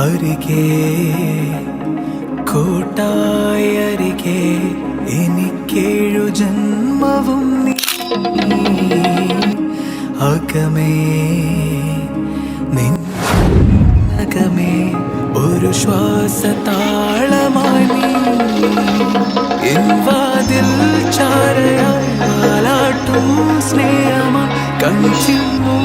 അരികെ കൂട്ടായി എനിക്കേഴു ജന്മവും നീ. അകമേ നിന്നകമേ ഒരു ശ്വാസതാളമായി വാതിൽ ചാരയായി വാലാട്ടും സ്നേഹമായി കഞ്ചിമ്മും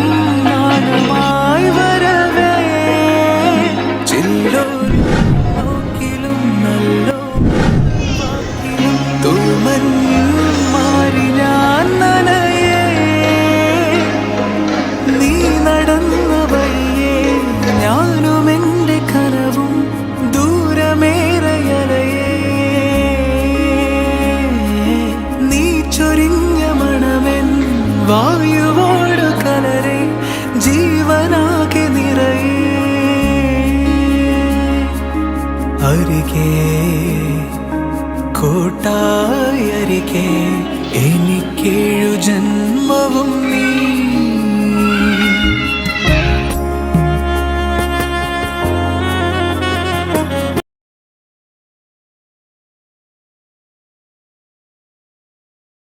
വായുവോട് കലരെ ജീവനാകെ നിറയേ. അരികെ കൂട്ടായി എനിക്കേഴു ജന്മവും